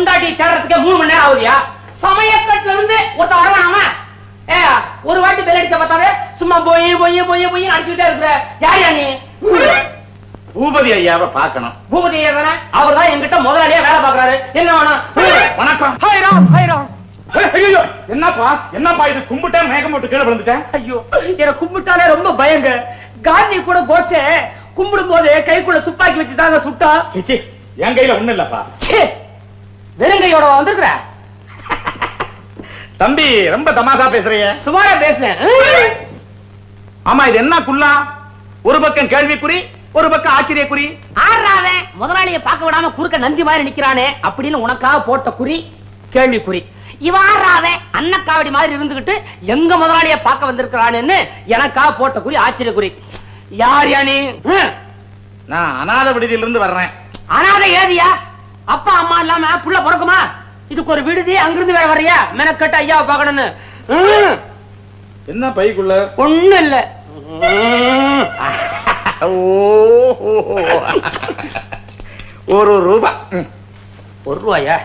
பொண்டாட்டி தேடுறதுக்கே மூணு மணி நேரம் ஆகுதியா? சமயக்கட்டுல இருந்து ஒருத்த வரவேணாமா? ஏ ஒரு வாட்டி பெல் அடிச்ச பார்த்தாவே சும்மா போய் போய் போய் போய் அடிச்சுட்டே இருக்கிற. யார் யா நீ? பூபதி ஐயாவை பார்க்கணும். பூபதி ஐயா தானே? அவர் தான் என்கிட்ட முதலாளியா வேலை பாக்குறாரு என்ன வேணும்? வணக்கம். Hi Ram hi Ram. ஏய், ஐயையோ, என்னப்பா? என்னப்பா இது? கும்பிட்டேன் மேகம் போட்டு கீழே விழுந்துட்டேன். ஐயோ எனக்கு கும்பிட்டாலே ரொம்ப பயங்க. காந்தி கூட கோட்சே கும்பிடும் போது கைக்குள்ள துப்பாக்கி வச்சு தாங்க சுட்டா சிச்சி என் கையில ஒண்ணு இல்லப்பா. ச்சே, வெறுங்கையோட வந்திருக்கிற? தம்பி ரொம்ப தமாசா பேசுறிய சுமாரா பேசுறேன். ஆமா இது என்ன குல்லா? ஒரு பக்கம் கேள்விக்குறி ஒரு பக்கம் ஆச்சரியக்குறி. ஆடுறாவே முதலாளிய பார்க்க விடாம குறுக்க நந்தி மாதிரி நிக்கிறானே அப்படின்னு உனக்காக போட்ட குறி கேள்விக்குறி. இவன் ஆடுறாவே அன்னக்காவடி மாதிரி இருந்துகிட்டு எங்க முதலாளிய பார்க்க வந்திருக்கிறானேன்னு எனக்காக போட்ட குறி ஆச்சரிய குறி யார் யா நீ? ஹம். நான் அநாத விடுதியில இருந்து வர்றேன். அனாதை ஏதியா? அப்பா அம்மா இல்லாம புள்ள பிறக்குமா? இதுக்கு ஒரு விடுதி அங்கிருந்து வேற வர்றியா? மெனக்கட்டு ஐயாவை பார்க்கணும்னு. ஹம். என்ன பைக்குள்ள? ஒண்ணும் இல்ல. ஒரு ரூபா. ஒரு ரூபாயா.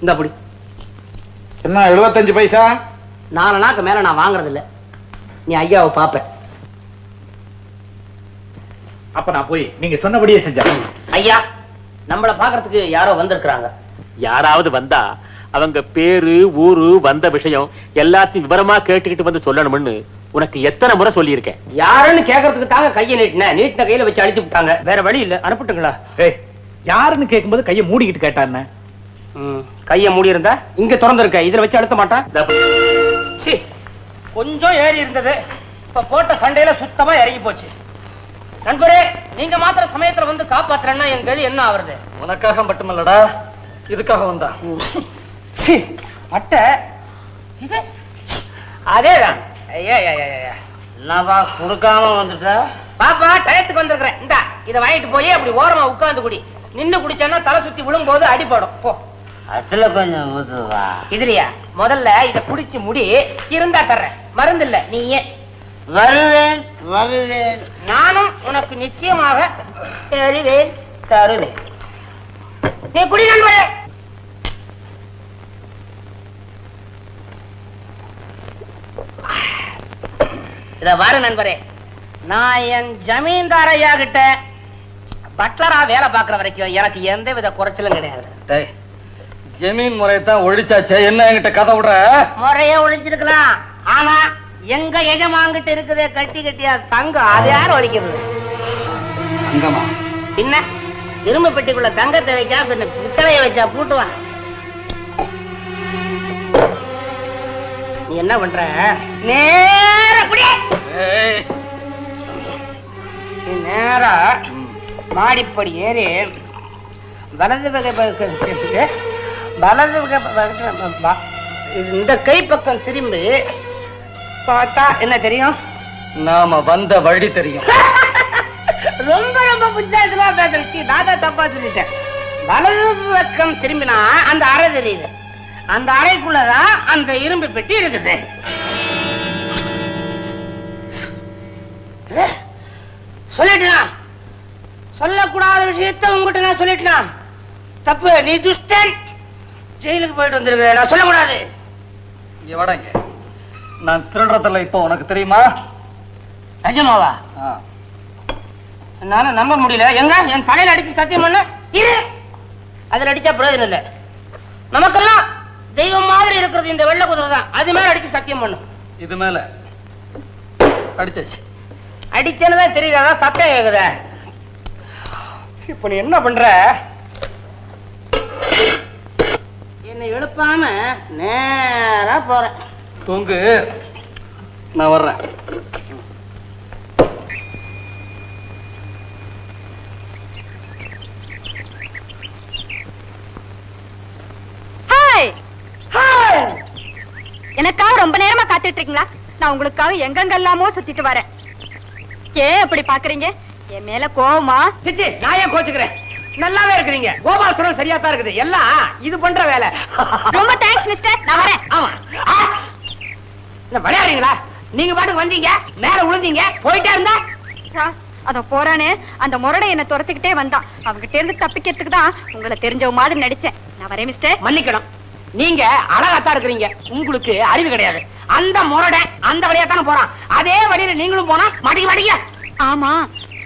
இந்த அப்படி என்ன எழுபத்தஞ்சு பைசா? நாலு நாக்கு மேல நான் வாங்குறது இல்ல நீ ஐயாவை பாப்ப. அப்ப நான் போய் நீங்க சொன்னபடியே செஞ்சேன் ஐயா. நம்மள பாக்குறதுக்கு யாரோ வந்திருக்கிறாங்க. யாராவது வந்தா அவங்க பேரு ஊரு வந்த விஷயம் எல்லாத்தையும் விவரமா கேட்டுக்கிட்டு வந்து சொல்லணும்னு உனக்கு எத்தனை முறை சொல்லியிருக்கேன். யாருன்னு கேக்குறதுக்கு தாங்க கையை நீட்டினேன் நீட்டின கையில வச்சு அடிச்சு விட்டாங்க. வேற வழி இல்ல. அனுப்பிட்டுங்களா? ஏய் யாருன்னு கேட்கும்போது கையை மூடிக்கிட்டு கேட்டான்னு ம், கைய மூடி இருந்தா இங்க திறந்திருக்க. இதுல வச்சு அழுத்த மாட்டான். சீ கொஞ்சம் ஏறி இருந்தது. இப்ப போட்ட சண்டையில சுத்தமா இறங்கி போச்சு. நண்பரே நீங்க மாத்திர சமயத்துல வந்து காப்பாத்துறேன்னா என் கதி என்ன ஆவறது? உனக்காக மட்டுமல்லடா இதுக்காக வந்தா. அட்டை. இது? அதேதான். என்னப்பா கொடுக்காம வந்துட்ட? பாப்பா டயத்துக்கு வந்திருக்கிறேன். இந்தா இதை வாங்கிட்டு போய் அப்படி ஓரமா உட்கார்ந்து குடி. நின்னு குடிச்சேன்னா தலை சுத்தி விழும்போது அடிபடும் போ. அதுல கொஞ்சம் இதுலயா? முதல்ல இத குடிச்சு முடி இருந்தா தர்றேன். மருந்து இல்ல நீ ஏன் வருவேன் வருவேன். நானும் உனக்கு நிச்சயமாக தருவேன் தருவேன். நீ குடி நண்பரே. இத பாரு நண்பரே. நான் என் ஜமீன்தார் ஐயா கிட்ட பட்லரா வேலை பார்க்கிற வரைக்கும் எனக்கு எந்த வித குறைச்சலும் கிடையாது. டேய் ஜமீன் முறை தான் ஒழிச்சாச்சே. என்ன என்கிட்ட கதை விடுற? முறைய ஒழிச்சிருக்கலாம் ஆனா எங்க எஜமான்கிட்ட இருக்குதே கட்டி கட்டியா தங்கம்? அது யார் ஒழிக்கிறது? அங்கம்மா பின்ன? இரும்பு பெட்டிக்குள்ள தங்கத்தை வைக்கா பின்ன பித்தளைய வச்சா பூட்டுவான். நீ என்ன பண்ற? நேர நேரா மாடிப்படி ஏறி வலது வகை வலது வகை இந்த கை பக்கம் திரும்பி பார்த்தா என்ன தெரியும்? நாம வந்த வழி தெரியும். ரொம்ப ரொம்ப புத்தாயத்துல பேசுறச்சு தான் தப்பா சொல்லிட்டேன். வலது பக்கம் திரும்பினா அந்த அறை தெரியுது. அந்த அறைக்குள்ளதான் அந்த இரும்பு பெட்டி இருக்குது. சொல்லிட்டேனா? சொல்லக்கூடாத விஷயத்த உங்ககிட்ட நான் சொல்லிட்டேனா? தப்பு நீ துஷ்டன். ஜெயிலுக்கு போயிட்டு வந்திருக்க நான் சொல்லக்கூடாது. இங்க வடங்க நான் திருடுறதில்ல இப்போ உனக்கு தெரியுமா? ஆ. என்னால நம்ப முடியல. எங்க? என் தலையில அடிச்சு சத்தியம் பண்ண. இரு. அதுல அடிச்சா பிரயோஜனம் இல்ல. நமக்கெல்லாம் தெய்வம் மாதிரி இருக்கிறது இந்த வெள்ளை குதிரை தான். அது மேல அடிச்சு சத்தியம் பண்ணும் இது மேல. அடிச்சாச்சு. அடிச்சேன்னு தான் தெரியல. அதான் சத்தம் கேக்குத. இப்ப நீ என்ன பண்ற? என்னை எழுப்பாம நேரா போறேன். தூங்கு. நான் வர்றேன். ஹாய் எனக்காக ரொம்ப நேரமா காத்துட்டு இருக்கீங்களா நான் உங்களுக்காக எங்கெங்கெல்லாமோ சுத்திட்டு வரேன். ஏன் அப்படி பாக்குறீங்க? என் மேல கோவமா? சிச்சி நான் ஏன் கோச்சுக்கிறேன்? நல்லாவே இருக்கிறீங்க. கோபாலசுரம் சரியா தான் இருக்குது. எல்லாம் இது பண்ற வேலை. ரொம்ப தேங்க்ஸ் மிஸ்டர் நான் வரேன். ஆமா. விளையாடுறீங்களா? நீங்க பாட்டுக்கு வந்தீங்க மேல விழுந்தீங்க போயிட்டே இருந்தா? அத போறானே. அந்த முரடை என்ன துரத்துக்கிட்டே வந்தான். அவங்கிட்ட இருந்து தப்பிக்கிறதுக்கு தான் உங்களை தெரிஞ்சவ மாதிரி நடிச்சேன். நான் வரேன் மிஸ்டர் மன்னிக்கணும். நீங்க அழகாத்தான் இருக்கிறீங்க. உங்களுக்கு அறிவு கிடையாது. அந்த முரட அந்த வழியா தானே போறான். அதே வழியில நீங்களும் போனா மாட்டிக்க மாட்டீங்க ஆமா.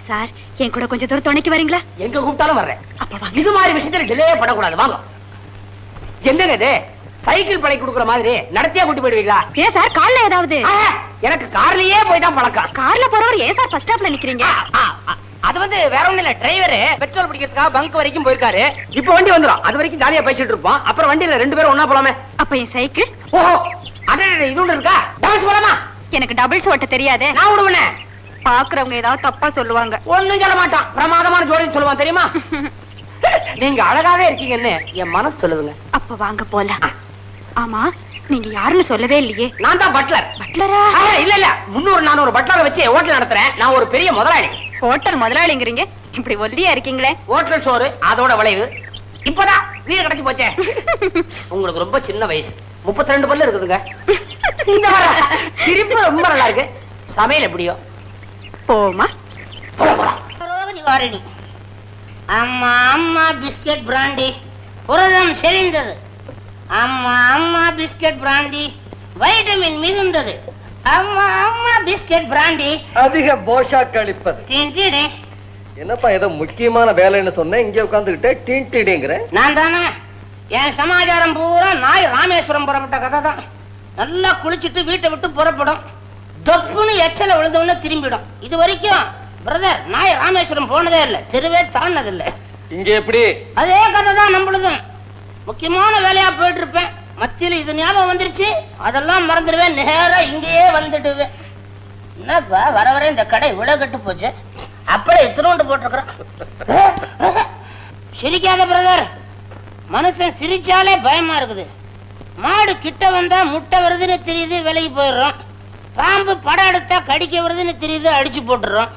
சார் என் கூட கொஞ்சம் தூரம் துணைக்கு வரீங்களா? எங்க கூப்பிட்டாலும் வர்றேன். இது மாதிரி விஷயத்துல டிலே பண்ணக்கூடாது வாங்க. என்னங்க இது? சைக்கிள் பழை கொடுக்குற மாதிரி நடத்தியா கூட்டி போயிடுவீங்களா? ஏன் சார் கால்ல ஏதாவது? எனக்கு கார்லயே போய் தான் பழக்கம். கார்ல போறவர் ஏன் சார் ஃபர்ஸ்ட் ஸ்டாப்ல நிக்கிறீங்க? அது வந்து வேற ஒண்ணும் இல்ல டிரைவர் பெட்ரோல் பிடிக்கிறதுக்காக பங்க் வரைக்கும் போயிருக்காரு. இப்போ வண்டி வந்துரும். அது வரைக்கும் ஜாலியா பேசிட்டு இருப்போம். அப்புறம் வண்டியில ரெண்டு பேரும் ஒண்ணா போலாமே. அப்ப என் சைக்கிள்? ஓஹோ அடே இது ஒண்ணு இருக்கா? டான்ஸ் போலாமா? எனக்கு டபுள்ஸ் ஓட்ட தெரியாதே. நான் விடுவேனே. பாக்குறவங்க ஏதாவது தப்பா சொல்லுவாங்க. ஒண்ணும் சொல்ல மாட்டான். பிரமாதமான ஜோடின்னு சொல்லுவான் தெரியுமா? நீங்க அழகாவே இருக்கீங்கன்னு என் மனசு சொல்லுதுங்க. அப்ப வாங்க போலாம். ஆமா நீங்க யாருன்னு சொல்லவே இல்லையே. நான் தான் பட்லர் பட்லரா இல்ல இல்ல. முன்னூறு நானூறு பட்லரை வச்சு ஹோட்டல் நடத்துறேன். நான் ஒரு பெரிய முதலாளி. ஹோட்டல் முதலாளிங்கிறீங்க? இப்படி ஒல்லியா இருக்கீங்களே? ஹோட்டல் சோறு அதோட விளைவு. இப்பதான் வீடு கிடைச்சு போச்சே. உங்களுக்கு ரொம்ப சின்ன வயசு. 32 ரெண்டு பல்லு இருக்குதுங்க. இந்த வர சிரிப்பு ரொம்ப நல்லா இருக்கு. சமையல் எப்படியோ. போமா ரோக நிவாரணி. அம்மா அம்மா பிஸ்கட் பிராண்டி புரதம் செறிந்தது. அம்மா அம்மா பிஸ்கட் பிராண்டி. வைட்டமின் மிகுந்தது. அம்மா அம்மா பிஸ்கட் பிராண்டி. அதிக போஷா கழிப்பது டின்டிடி. என்னப்பா ஏதோ முக்கியமான வேலைன்னு சொன்னேன் இங்க உட்காந்துக்கிட்டே டீன்டிடிங்கிற? நான் தானே. என் சமாச்சாரம் பூரா நாய் ராமேஸ்வரம் புறப்பட்ட கதை தான் நல்லா குளிச்சுட்டு வீட்டை விட்டு புறப்படும். தொப்புன்னு எச்சல விழுந்தோன்னு திரும்பிடும். இது வரைக்கும் பிரதர் நாய் ராமேஸ்வரம் போனதே இல்லை. தெருவே தாண்டதில்லை இங்க எப்படி? அதே கதை தான் நம்மளுதும். முக்கியமான வேலையா போயிட்டு இருப்பேன் மத்தியில இது ஞாபகம் வந்துருச்சு. அதெல்லாம் மறந்துடுவேன். நேரா இங்கேயே வந்துடுவேன். என்னப்பா வர வர இந்த கடை இவ்வளவு கட்டு போச்சு. அப்படியே இத்தினோண்டு போட்டிருக்கிறோம். சிரிக்காத பிரதர் மனுஷன் சிரிச்சாலே பயமா இருக்குது. மாடு கிட்ட வந்தா முட்டை வருதுன்னு தெரியுது விலைக்கு போயிடுறோம். பாம்பு படம் எடுத்தா கடிக்க வருதுன்னு தெரியுது அடிச்சு போட்டுறோம்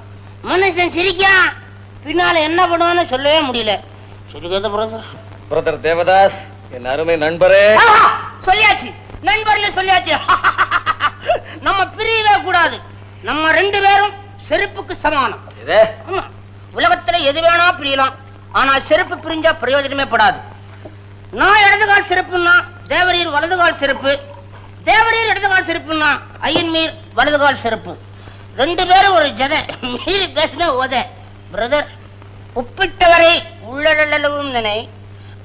மனுஷன் சிரிக்கான். பின்னால என்ன பண்ணுவான்னு சொல்லவே முடியல. சிரிக்காத பிரதர் பிரதர் தேவதாஸ் என் அருமை நண்பரே. சொல்லியாச்சு. நண்பர்ல சொல்லியாச்சு. நம்ம பிரியவே கூடாது. நம்ம ரெண்டு பேரும் செருப்புக்கு சமானம். உலகத்துல எது வேணா பிரியலாம். ஆனா செருப்பு பிரிஞ்சா பிரயோஜனமே படாது. நான் இடதுகால் செருப்புன்னா தேவரீர் வலதுகால் செருப்பு. தேவரீர் இடதுகால் செருப்புன்னா ஐயன்மீர் வலதுகால் செருப்பு. ரெண்டு பேரும் ஒரு ஜதை. மீறி பேசின ஓத. பிரதர் உப்பிட்டவரை உள்ளளவும் நினை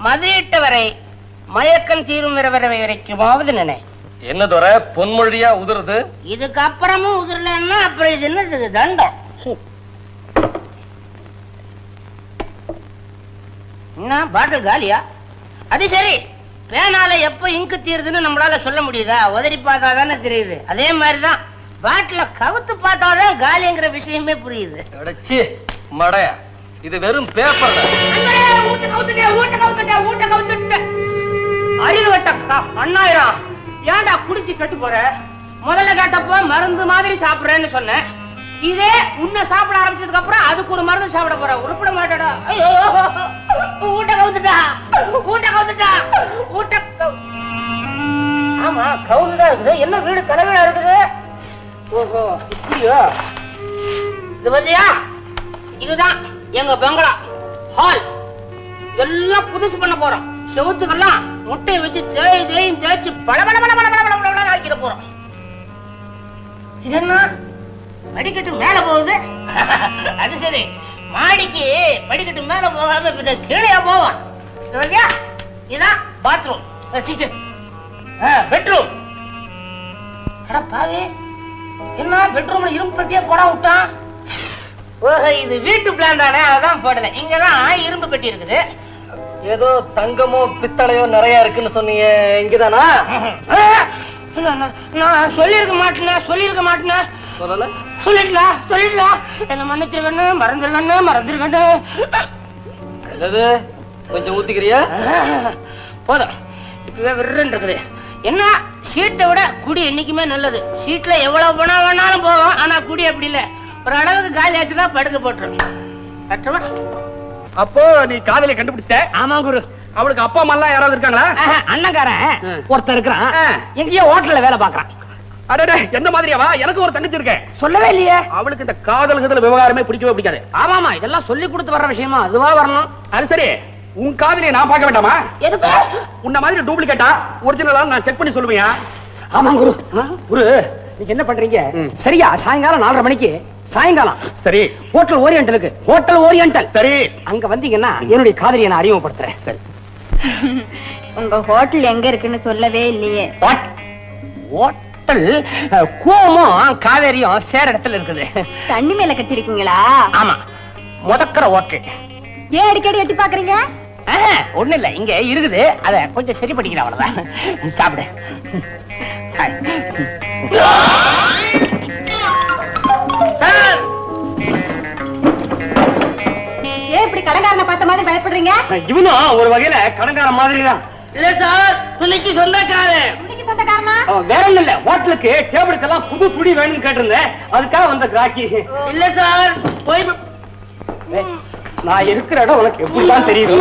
மதியிட்டவரை மயக்கம் தீரும் வரை வரைக்குமாவது நினை. என்ன துற பொன்மொழியா உதிருது? இதுக்கு அப்புறமும் உதிரலன்னா அப்புறம் இது என்னது தண்டம். என்ன பாட்டில் காலியா? அது சரி பேனால எப்ப இங்கு தீருதுன்னு நம்மளால சொல்ல முடியுதா? உதறி பார்த்தா தானே தெரியுது. அதே மாதிரிதான் பாட்டில கவுத்து பார்த்தாதான் காலிங்கிற விஷயமே புரியுது. மடையா. இது வெறும் பேப்பர் ஊட்ட ஊட்ட கவுத்துட்டேன் ஊட்ட ஏன்டா குடிச்சு கெட்டு போற? முதல்ல கேட்டப்போ மருந்து மாதிரி சாப்பிடுறேன்னு சொன்னேன். இதே உன்னை சாப்பிட ஆரம்பிச்சதுக்கு அப்புறம் அதுக்கு ஒரு மருந்து சாப்பிட போற. உருப்பிட மாட்டடா. ஐயோ ஊட்ட கவுத்துட்டா ஊட்ட கவுத்துட்டா ஊட்ட ஆமா கவுந்துதான் இருக்குது. என்ன வீடு தலைவீடா இருக்குது? ஓஹோ இப்படியோ? இது பத்தியா? இதுதான். எங்க பங்களா ஹால் எல்லாம் புதுசு பண்ண போறோம். செவுத்துக்கெல்லாம் முட்டையை வச்சு தேய் தேயும் தேய்ச்சி பல பட பட பட பட பல ஆக்கிட போறோம். இது படிக்கட்டு மேல போகுது. அது சரி. மாடிக்கு படிக்கட்டு மேல போகாம பின்ன கீழே போவான் இதான் பாத்ரூம் பெட்ரூம் அட பாவி என்ன? பெட்ரூம்ல இரும்பு பெட்டியே போட விட்டான்? ஓஹோ இது வீட்டு பிளான் தானே? அதான் போடல. இங்கதான் இரும்பு பெட்டி இருக்குது. ஏதோ தங்கமோ பித்தளையோ நிறைய இருக்குன்னு சொன்னீங்க. இங்கதானா? நான்- சொல்லியிருக்க மாட்டேனே சொல்லியிருக்க மாட்டேனே. சொல்லல. சொல்லிடலாம் சொல்லிடலாம் என்ன மன்னிச்சிருக்கண்ணு மறந்துருக்கண்ணு மறந்துருக்கண்ணு என்னது? கொஞ்சம் ஊத்திக்கிறியா? போதும். இப்பவே விருன்னு இருக்குது. என்ன? சீட்டை விட குடி என்னைக்குமே நல்லது. சீட்ல எவ்வளவு பணம் வேணாலும் போகும் ஆனா குடி அப்படி இல்ல. ஒரு அளவுக்கு காலி ஆச்சுன்னா படுக்க போட்டுரும். கட்டுமா அப்போ நீ காதலை கண்டுபிடிச்சிட்ட? ஆமா குரு. அவளுக்கு அப்பா அம்மா எல்லாம் யாராவது இருக்காங்களா? ஆ. ஒருத்தன் இருக்கிறான். எங்கேயோ ஹோட்டல்ல வேலை பாக்குறான் அடடே எந்த மாதிரியாவா? எனக்கு ஒரு தங்கச்சி இருக்கேன் சொல்லவே இல்லையே. அவளுக்கு இந்த காதல் கதல் விவகாரமே பிடிக்கவே பிடிக்காது. ஆமாமா இதெல்லாம் சொல்லி கொடுத்து வர்ற விஷயமா? அதுவா வரணும். அது சரி. உன் காதலியை நான் பார்க்க வேண்டாமா? எதுக்கு? உன்ன மாதிரி டூப்ளிகேட்டா ஒரிஜினலா நான் செக் பண்ணி சொல்லுவியா? ஆமா குரு. குரு. நீங்க என்ன பண்றீங்க. சரியா? சாயங்காலம் நாலரை மணிக்கு சாயங்காலம். சரி. ஹோட்டல் ஓரியண்டலுக்கு ஹோட்டல் ஓரியண்டல் சரி. அங்க வந்தீங்கன்னா என்னுடைய காதலியை நான் அறிமுகப்படுத்துறேன். சரி. உங்க ஹோட்டல் எங்க இருக்குன்னு சொல்லவே இல்லையே. ஹோட்டல் அஹ், கூவமும் காவேரியும் சேர இடத்துல இருக்குது. தண்ணி மேல கட்டிருக்கீங்களா ஆமா. முதக்கிற ஹோட்டல் ஏன் அடிக்கடி எட்டி பாக்குறீங்க ஒண்ணு இல்ல. இங்க இருக்குது. அத கொஞ்சம் சரி பண்ணிக்கிறேன் அவ்வளவுதான். சாப்பிடு. ஏன் இப்படி பார்த்த மாதிரி பயப்படுறீங்க? இவனும் ஒரு வகையில கடங்கார மாதிரி தான் இல்ல சார் துணிக்கு சொந்தக்காரன். இன்னைக்கு சொந்தக்காரனா? அவன் வேற ஒண்ணும் இல்ல. ஹோட்டலுக்கு டேபிளுக்கெல்லாம் புது துணி வேணும்னு கேட்டிருந்தேன். அதுக்காக வந்த கிராக்கி. இல்ல சார் போய் நான் இருக்கிற இடம் உனக்கு எப்படிலாம் தெரியுது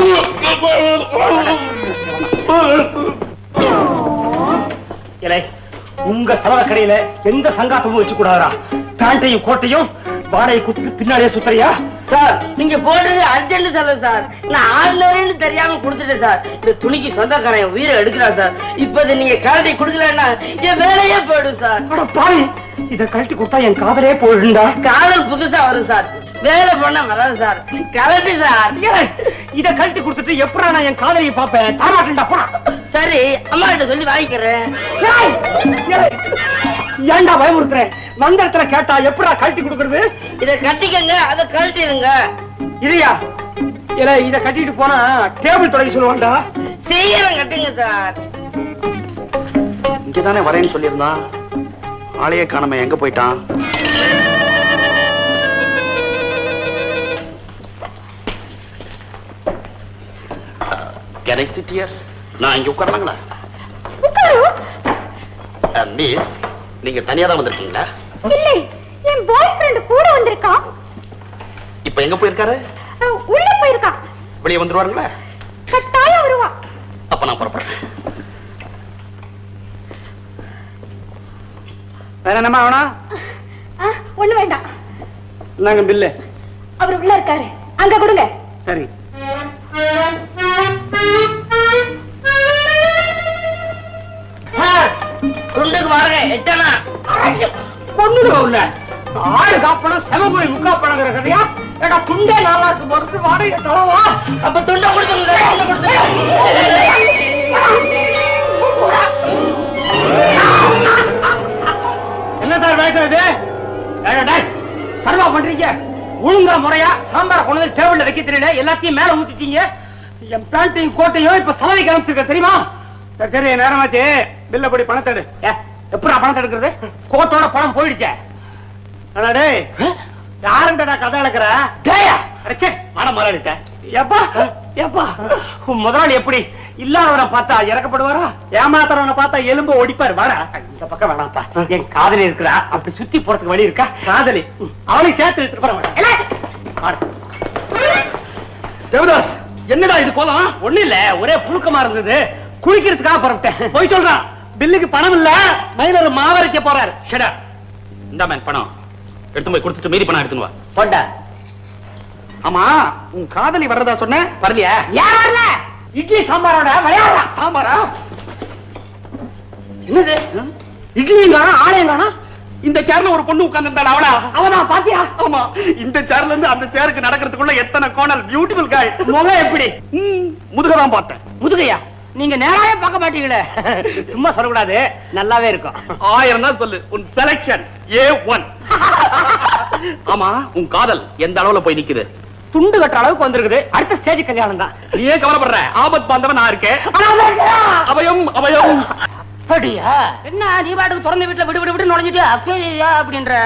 இலை. உங்க சலவை கடையில எந்த சங்காத்தமும் வச்சு கூடாதா பேண்டையும் கோட்டையும் வாடகை குத்துட்டு பின்னாடியே சுத்தறியா? சார் நீங்க போடுறது அர்ஜென்ட் செலவு சார். நான் ஆர்டினரின்னு தெரியாம கொடுத்துட்டேன் சார். இந்த துணிக்கு சொந்தக்காரன் உயிரை எடுக்கிறான் சார். இப்ப இதை நீங்க கரண்டி கொடுக்கலன்னா என் வேலையே போயிடும் சார். பாவி இத கழட்டி கொடுத்தா என் காதலே போயிடுண்டா காதல் புதுசா வரும் சார். வேலை பண்ண வராது சார். கரண்டி சார். இத கழட்டி கொடுத்துட்டு எப்படா நான் என் காதலியை பாப்பேன் தரமாட்டேன்டா போடா. சரி அம்மா கிட்ட சொல்லி வாங்கிக்கிறேன். ஏய், ஏய், ஏன்டா பயமுறுத்துறேன் வந்த இடத்துல கேட்டா எப்படா கழட்டி கொடுக்கறது? இத கட்டிக்கங்க அதை கழட்டிடுங்க. இல்லையா இல்ல இத கட்டிட்டு போனா டேபிள் தொடங்கி சொல்லுவான்டா. சீக்கிரம் கட்டுங்க சார். இங்கதானே வரேன்னு சொல்லியிருந்தான். ஆளையே காணாம எங்க போயிட்டான்? Can I sit here? நான் இங்க உட்காரலாங்களா? மிஸ் நீங்க தனியா தான் வந்திருக்கீங்களா? இல்லை என் பாய் ஃப்ரெண்ட் கூட வந்திருக்கான். இப்ப எங்க போயிருக்காரு? உள்ள போயிருக்கான். வெளியே வந்துருவாருங்களா? கட்டாயம் வருவான். அப்ப நான் புறப்படுறேன். வேற என்னமா வேணா ஒண்ணு வேண்டாம். நாங்க பில்லு. அவர் உள்ள இருக்காரு. அங்க கொடுங்க. சரி சார். துண்டுக்கு வாடகை எட்டனா? பொண்ணுங்க உள்ள ஆடு காப்பணம் செவகுரி முக்கா பணங்கிற கதையா? ஏடா துண்டே நல்லா இருக்கு பொறுத்து வாடகை தளவா அப்ப துண்டை கொடுத்துருங்க துண்டை கொடுத்து என்ன சார் வேஷம் இது? சர்வா பண்றீங்க. ஒழுங்கா முறையா சாம்பார கொண்டு வந்து டேபிள்ல வைக்க தெரியல எல்லாத்தையும் மேல ஊத்திட்டீங்க. என் பேண்ட்டையும் கோட்டையும் இப்ப சலவை கிளம்பிச்சிருக்க தெரியுமா? சரி சரி நேரமாச்சு. பில்ல படி பணத்தை எடு. எப்படா பணத்தை எடுக்கிறது? கோட்டோட பணம் போயிடுச்சே. அடா டேய். யாருண்டடா கதை அளக்குற? டேயா? அடச்சே மனம் மலடிட்ட எப்பா? எப்பா? முதலாளி எப்படி? இல்லாதவரை பார்த்தா இறக்கப்படுவாரா? ஏமாத்துறவனை பார்த்தா எலும்பு ஒடிப்பாரு. வாடா. இந்த பக்கம் வேணாம்ப்பா. என் காதலி இருக்கிறா. அப்படி சுத்தி போறதுக்கு வழி இருக்கா? காதலி. அவளை சேர்த்து எடுத்துட்டு போற வாடா. இல்ல. வாடா. தேவதாஸ் என்னடா இது கோலம்? ஒண்ணு இல்ல. ஒரே புழுக்கமா இருந்தது. குளிக்கிறதுக்காக புறப்பட்டேன். போய் சொல்றான் பில்லுக்கு பணம் இல்ல மயிலர் மாவரைக்க போறாரு. ஷடா. இந்தா மேன் பணம். எடுத்து போய் கொடுத்துட்டு மீதி பணம் எடுத்துன்னு வா. போட்டா ஆமா உன் காதலி வர்றதா சொன்ன? வரலையா? யார் வரல? இட்லி சாம்பாரோட விளையாடுறான் ஆமாரா என்னது? இட்லியும் காணும் ஆலயம் காணும் இந்த சேர்ல ஒரு பொண்ணு உட்கார்ந்திருந்தாள் அவளா? அவதான் பாத்தியா? ஆமா இந்த சேர்ல இருந்து அந்த சேருக்கு நடக்கிறதுக்குள்ள எத்தனை கோணல் பியூட்டிஃபுல் காய் முகம் எப்படி? முதுகதான் பார்த்தேன். முதுகையா? நீங்க நேராவே பார்க்க மாட்டீங்களே. சும்மா சொல்லக்கூடாது. நல்லாவே இருக்கும். ஆயிரம் தான் சொல்லு. உன் செலக்ஷன் ஏ ஒன் ஆமா உன் காதல் எந்த அளவுல போய் நிக்குது? துண்டு கட்டுற அளவுக்கு வந்திருக்குது. அடுத்த ஸ்டேஜ் கல்யாணம் தான். நீ ஏன் கவலைப்படுற? ஆபத் பாந்தவன் நான் இருக்கேன். அபயம் அபயம். அப்படியா? என்ன நீ பாட்டுக்கு திறந்த வீட்டுல விடு விடு விடு நுழைஞ்சிட்டு அப்படின்ற.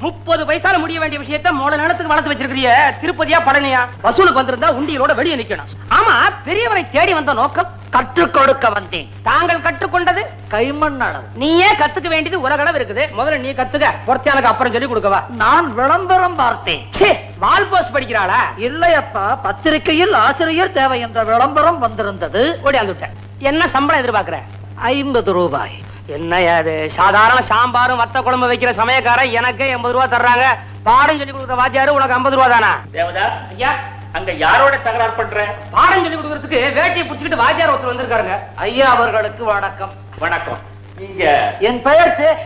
முப்பது பைசால முடிய வேண்டிய விஷயத்த மூணு நிலத்துக்கு வளர்த்து வச்சிருக்கிறிய திருப்பதியா பழனியா? வசூலுக்கு வந்திருந்தா உண்டியலோட வெளியே நிக்கணும். ஆமா பெரியவரை தேடி வந்த நோக்கம்? கற்றுக் கொடுக்க வந்தேன். தாங்கள் கற்றுக்கொண்டது? கைமண் அளவு. நீயே கத்துக்க வேண்டியது உலகளவு இருக்குது. முதல்ல நீ கத்துக்க. பொறுத்தியானுக்கு அப்புறம் சொல்லி கொடுக்கவா? நான் விளம்பரம் பார்த்தேன். ச்சே வால் போஸ்ட் படிக்கிறாளா? இல்லையப்பா பத்திரிகையில் ஆசிரியர் தேவை என்ற விளம்பரம் வந்திருந்தது. ஓடியாந்துட்டேன் என்ன சம்பளம் எதிர்பார்க்கிற? ஐம்பது ரூபாய். என்னய்யா இது? சாதாரண சாம்பாரும் வத்த குழம்பு வைக்கிற சமயக்காரன் எனக்கு எண்பது ரூபா தர்றாங்க. பாடம் சொல்லி கொடுக்குற வாத்தியாரு உனக்கு ஐம்பது ரூபா தானா? தேவதா ஐயா அங்க யாரோட தகராறு பண்ற? பாடம் சொல்லி கொடுக்கறதுக்கு வேட்டியை புடிச்சுக்கிட்டு வாத்தியார் ஒருத்தர் வந்திருக்காருங்க. ஐயா அவர்களுக்கு வணக்கம். வணக்கம். நீங்க என் பெயர் சே-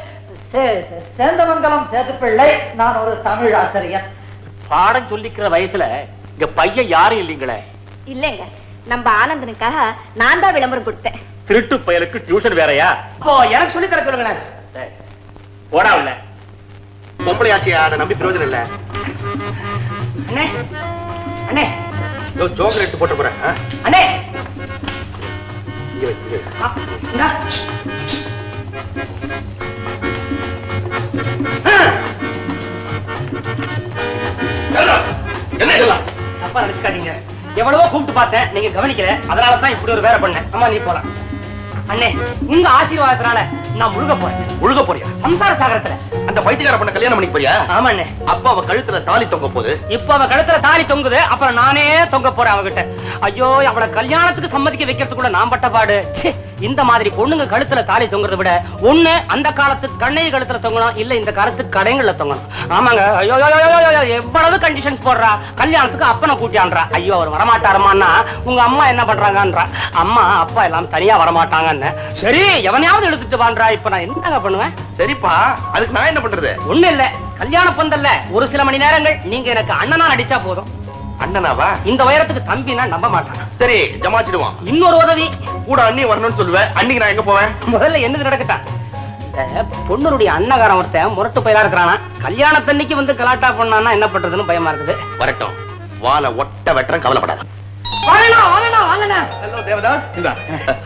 சே- சே- சேந்தமங்கலம் சேதுப்பிள்ளை. நான் ஒரு தமிழ் ஆசிரியர். பாடம் சொல்லிக்கிற வயசுல இங்க பையன் யாரும் இல்லீங்களே? இல்லைங்க. நம்ம ஆனந்தனுக்காக நான் தான் விளம்பரம் கொடுத்தேன். திருட்டு பயலுக்கு டியூஷன் வேறயா? அப்போ எனக்கு சொல்லி தர சொல்லுங்களேன். டேய், போடா உள்ள. பொம்பளையாச்சியா அதை நம்பி பிரயோஜனம் இல்ல. அண்ணே அண்ணே. ஜோக்கர் எடுத்து போட்டு போறேன்? அண்ணே. என்ன இதெல்லாம்? தப்பா நினைச்சுக்காதீங்க. எவ்வளவோ கூப்பிட்டு பார்த்தேன் நீங்க கவனிக்கல. அதனால தான் இப்படி ஒரு வேலை பண்ணேன். அம்மா நீ போலாம். அண்ணே உங்க ஆசீர்வாதத்தினால நான் முழுக போறேன். முழுக போறியா? சம்சார சாகரத்துல. அந்த பைத்தியக்கார பொண்ண கல்யாணம் பண்ணிக்க போறியா? ஆமா அண்ணே அப்ப அவ கழுத்துல தாலி தொங்க போகுது. இப்ப அவ கழுத்துல தாலி தொங்குது அப்புறம் நானே தொங்க போறேன் அவகிட்ட. ஐயோ அவள கல்யாணத்துக்கு சம்மதிக்க வைக்கிறதுக்குள்ள நான் பட்ட பாடு. இந்த மாதிரி பொண்ணுங்க கழுத்துல தாலி தொங்குறதை விட ஒண்ணு அந்த காலத்து கண்ணை கழுத்துல தொங்கணும் இல்ல இந்த காலத்து கடைங்கள்ல தொங்கணும். ஆமாங்க. ஐயோ, எவ்வளவு கண்டிஷன்ஸ் போடுறா? கல்யாணத்துக்கு அப்பனை கூட்டியான்றா ஐயோ அவர் வரமாட்டாருமான்னா உங்க அம்மா என்ன பண்றாங்கன்றா. அம்மா அப்பா எல்லாம் தனியா வரமாட்டாங்கன்னு. சரி எவனையாவது எடுத்துட்டு வான்றா. இப்ப நான் என்னங்க பண்ணுவேன்? சரிப்பா அதுக்கு நான் என்ன பண்றது? ஒண்ணு இல்ல. கல்யாண பந்தல்ல ஒரு சில மணி நேரங்கள் நீங்க எனக்கு அண்ணனா நடிச்சா போதும். அண்ணனாவா? இந்த உயரத்துக்கு தம்பினா நம்ப மாட்டான்? சரி ஜமாச்சிடுவான். இன்னொரு உதவி. கூட அண்ணி வரணும்னு சொல்லுவேன் அன்னைக்கு நான் எங்க போவேன்? முதல்ல என்னது நடக்கட்டான் பொண்ணுடைய அன்னகாரம் ஒருத்தன் முரட்டு பயிலா இருக்கிறானா? கல்யாணத்தன்னைக்கு வந்து கலாட்டா பண்ணான்னா என்ன பண்றதுன்னு பயமா இருக்குது. வரட்டும். வாழை ஒட்ட வெட்டுறேன் கவலைப்படாத. வாங்கண்ணா வாங்கண்ணா வாங்கண்ணா. ஹலோ தேவதாஸ். இந்த.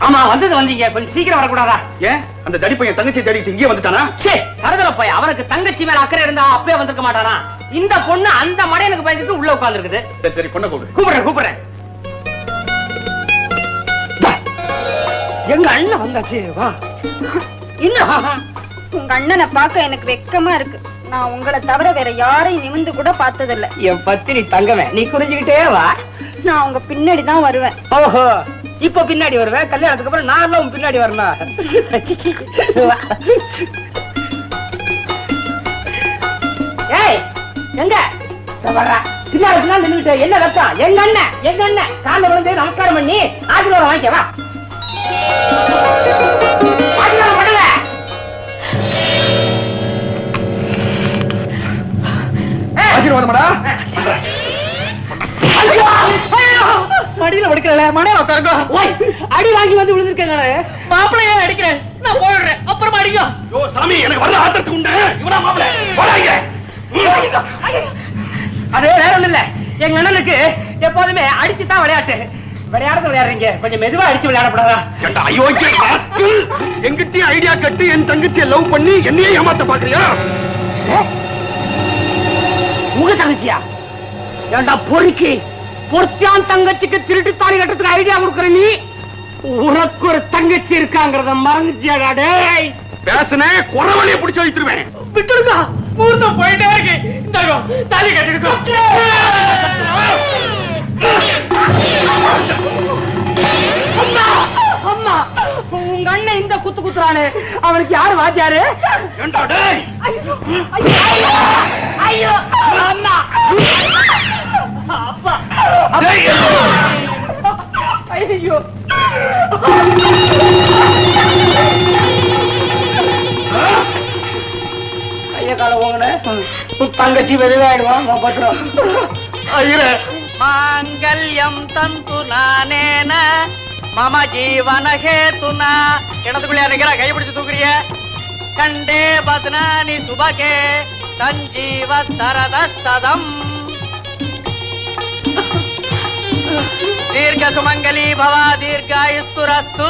ஆமா வந்தது வந்தீங்க. கொஞ்சம் சீக்கிரம் வரக்கூடாதா? ஏன்? அந்த தடி பையன் தங்கச்சி தேடிட்டு இங்கே வந்துட்டானா? சே தருதல போய் அவனுக்கு தங்கச்சி மேல அக்கறை இருந்தா அப்பவே வந்திருக்க மாட்டானா? இந்த பொண்ணு அந்த மடையனுக்கு பயந்துட்டு உள்ள உட்கார்ந்துருக்குது. சரி சரி பொண்ணை கூப்பிடு. கூப்பிடுறேன் கூப்பிடுறேன். தா. எங்க அண்ணன் வந்தாச்சு? வா. இன்னும் உங்க அண்ணனை பார்க்க எனக்கு வெக்கமா இருக்கு. நான் உங்களை தவிர வேற யாரையும் நிமிந்து கூட பார்த்ததில்ல. என் பத்தினி தங்கமே நீ குறிஞ்சுக்கிட்டே வா. நான் உங்க பின்னாடி தான் வருவேன். ஓஹோ இப்ப பின்னாடி வருவேன். கல்யாணத்துக்கு அப்புறம் நான் எல்லாம் உன் பின்னாடி வரணும் ஏய் எங்க? இதோ வர்றா. பின்னாடி பின்னாடி நின்னுட்டு என்ன வெக்கம் எங்க அண்ணன்? எங்க அண்ணன்? காலைல விழுந்து நமஸ்காரம் பண்ணி ஆசீர்வாதம் வாங்கிக்க மடியில படுக்கல மனையில உட்காருங்க. ஓய் அடி வாங்கி வந்து விழுந்திருக்கேன் மாப்பிளைய அடிக்கிறேன். நான் போயிடுறேன் அப்புறமா அடிங்க. யோ சாமி எனக்கு வர்ற ஆத்திரத்துக்கு உண்டு. இவனா மாப்பிள போடாங்க அது வேற ஒண்ணு இல்ல. எங்க அண்ணனுக்கு எப்போதுமே அடிச்சு தான் விளையாட்டு. விளையாடுறது விளையாடுறீங்க. கொஞ்சம் மெதுவா அடிச்சு விளையாடக்கூடாதா? ஏண்டா அயோக்கிய எங்கிட்டயும் ஐடியா கட்டி என் தங்கச்சியை லவ் பண்ணி என்னையே ஏமாத்த பாக்குறியா? உங்க தங்கச்சியா? ஏண்டா பொறுக்கி? பொறுத்தியான் தங்கச்சிக்கு திருட்டு தாலி கட்டுறதுக்கு ஐடியா கொடுக்குற நீ? உனக்கு ஒரு தங்கச்சி இருக்காங்கிறத மறந்துச்சியாடா டேய். பேசுன குறவழிய புடிச்சு வைத்துருவேன். விட்டுடுங்க. முகூர்த்தம் போயிட்டே இருக்கு. இந்தாங்க தாலி கட்டிடுங்க அம்மா அம்மா உங்க அண்ணன் இந்த குத்து குத்துறானே. அவனுக்கு யாரு வாத்தியாரு? ஐயோ ஐயோ ஐயோ அம்மா. தங்கச்சி வெதுவாயிடுவான் பத்திரம் மாங்கல்யம் தந்து நானேன மம ஜீவன ஹேதுனா இடத்துக்குள்ளே இருக்கிற கை பிடிச்சு தூக்குறிய? கண்டே பத்னானி சுபகே சஞ்சீவ சரத சதம் தீர்க்க சுமங்கலி பவா தீர்காயுஸ்துரஸ்து